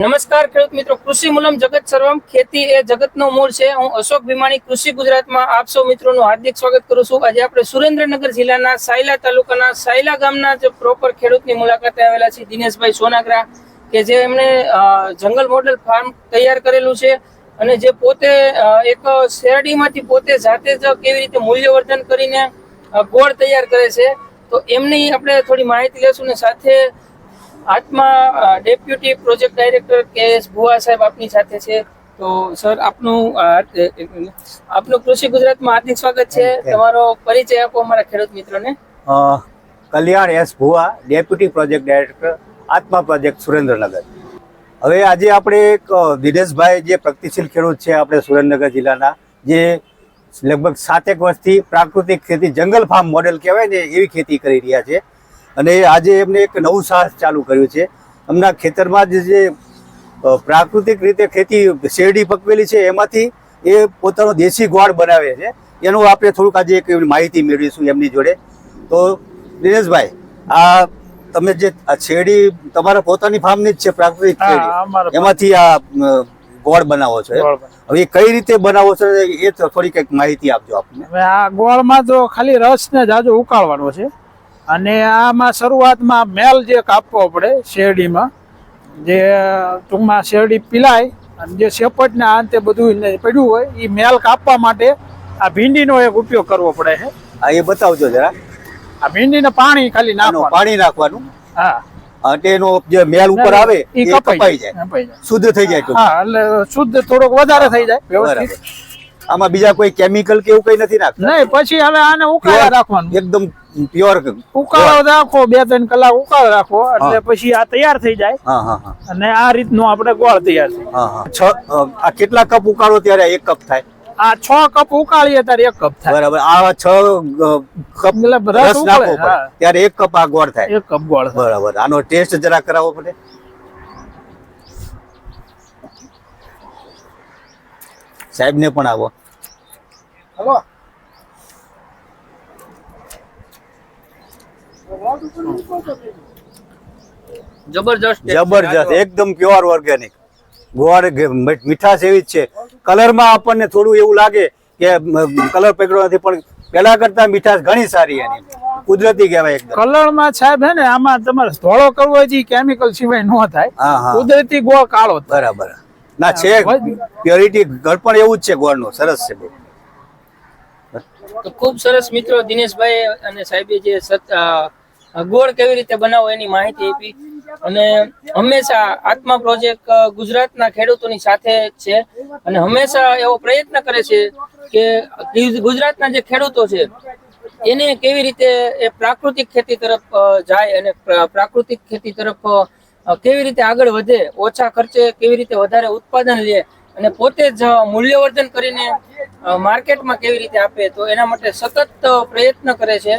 નમસ્કાર ખેડૂત મિત્રો, કૃષિ મૂલમ જગત સર્વમ, ખેતી એ જગતનો મૂળ છે. હું અશોક ભીમાણી, કૃષિ ગુજરાતમાં આપ સૌ મિત્રોનું હાર્દિક સ્વાગત કરું છું. આજે આપણે સુરેન્દ્રનગર જિલ્લાના સાયલા તાલુકાના સાયલા ગામના જે પ્રોપર ખેડૂતની મુલાકાતે આવેલા છે દિનેશભાઈ સોનાગરા, કે જે એમણે જંગલ મોડલ ફાર્મ તૈયાર કરેલું છે અને જે પોતે એક શેરડીમાંથી પોતે જાતે જ કેવી રીતે મૂલ્યવર્ધન કરીને ગોળ તૈયાર કરે છે. તો એમની આપણે થોડી માહિતી લેશું ને સાથે હાથમાં deputy project director K S Bhuva સાહેબ આપની સાથે છે. તો સર આપનું આપનું કૃષિ ગુજરાતમાં હાર્દિક સ્વાગત છે. તમારો પરિચય આપો અમારા ખેડૂત મિત્રોને. Kalyan S Bhuva deputy project director ATMA project Surendranagar. હવે આજે આપણે એક દિનેશભાઈ જે પ્રગતિશીલ ખેડૂત છે આપણે સુરેન્દ્રનગર જિલ્લાના જે લગભગ સાતેક વર્ષથી પ્રાકૃતિક ખેતી જંગલ ફાર્મ મોડેલ કહેવાય ને એવી ખેતી કરી રહ્યા છે. અને આજે એમને એક નવું સાહસ ચાલુ કર્યું છે. એમના ખેતરમાં જ જે પ્રાકૃતિક રીતે ખેતી શેરડી પકવેલી છે એમાંથી એ પોતાનો દેશી ગોળ બનાવે છે. એનું આપણે થોડુંક આજે એક માહિતી મેળવીશું એમની જોડે. તો દિનેશભાઈ આ તમે જે આ શેરડી તમારા પોતાની ફાર્મની જ છે પ્રાકૃતિક શેરડી? એમાંથી આ ગોળ બનાવો છો. હવે કઈ રીતે બનાવો છો એ થોડીક થોડી કંઈક માહિતી આપજો આપણને આ ગોળમાં તો ખાલી રસ ને જાજો ઉકાળવાનો છે. અને આમાં શરૂઆતમાં મેલ જે કાપવો પડે શેરડીમાં જે ટૂંકમાં શેરડી પીલાય અને જે શેપટના અંતે બધું પડ્યું હોય એ મેલ કાપવા માટે આ ભીંડીનો એક ઉપયોગ કરવો પડે છે. હા એ બતાવજો જરા. આ ભીંડીને પાણી ખાલી નાખવાનું. પાણી નાખવાનું. હા. અને એનો જે મેલ ઉપર આવે એ કપાઈ જાય શુદ્ધ થઈ જાય હા એટલે શુદ્ધ થોડોક વધારે થઈ જાય વ્યવસ્થિત. આમાં બીજા કોઈ કેમિકલ કે એવું કઈ નથી નાખતા. નહીં પછી હવે આને ઉકાળા રાખવાનું. એકદમ પ્યોર ઉકાળો રાખો બે ત્રણ કલાક ઉકાળો રાખો એટલે પછી આ તૈયાર થઈ જાય. અને આ રીતનું આપણે ગોળ તૈયાર થાય. છ આ કેટલા કપ ઉકાળો ત્યારે એક કપ થાય? આ છ કપ ઉકાળીએ ત્યારે એક કપ થાય. બરાબર. આ છ કપ રસ હા. ત્યારે એક કપ આ ગોળ થાય. એક કપ ગોળ બરાબર. આનો ટેસ્ટ જરા કરાવવો પડે. સાહેબ ને પણ આવો. જબરજસ્ત જબરજસ્ત એકદમ પ્યોર ઓર્ગેનિક ગોળ મીઠાશ એવી જ છે. કલરમાં આપણને થોડું એવું લાગે કે કલર પકડ્યો નથી પણ પેલા કરતા મીઠાશ ઘણી સારી એની. કુદરતી કહેવાય એકદમ. કલરમાં સાહેબ હે ને આમાં તમારે ધોળો કરવો હોય કેમિકલ સિવાય ન થાય. હા હા. કુદરતી ગોળ કાળો બરાબર. ના છે પ્યોરિટી ઘર પણ એવું જ છે ગોળનું સરસ છે બહુ. તો ખૂબ સરસ મિત્રો દિનેશભાઈ અને સાહેબે જે ગોળ કેવી રીતે બનાવો એની માહિતી આપી. અને હંમેશા આત્મા પ્રોજેક્ટ ગુજરાતના ખેડૂતોની સાથે છે. અને હંમેશા એવો પ્રયત્ન કરે છે કે ગુજરાતના જે ખેડૂતો છે, એને કેવી રીતે એ પ્રાકૃતિક ખેતી તરફ જાય અને પ્રાકૃતિક ખેતી તરફ કેવી રીતે આગળ વધે, ઓછા ખર્ચે કેવી રીતે વધારે ઉત્પાદન લે અને પોતે જ મૂલ્યવર્ધન કરીને માર્કેટમાં કેવી રીતે આપે તો એના માટે સતત પ્રયત્ન કરે છે.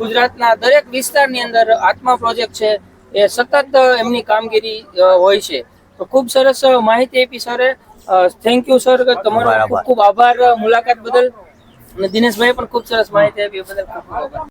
ગુજરાતના દરેક વિસ્તારની અંદર આત્મા પ્રોજેક્ટ છે એ સતત એમની કામગીરી હોય છે. તો ખૂબ સરસ માહિતી આપી સરે. થેન્ક યુ સર તમારો. ખૂબ ખૂબ આભાર મુલાકાત બદલ. અને દિનેશભાઈ પણ ખૂબ સરસ માહિતી આપી બદલ ખૂબ ખૂબ આભાર.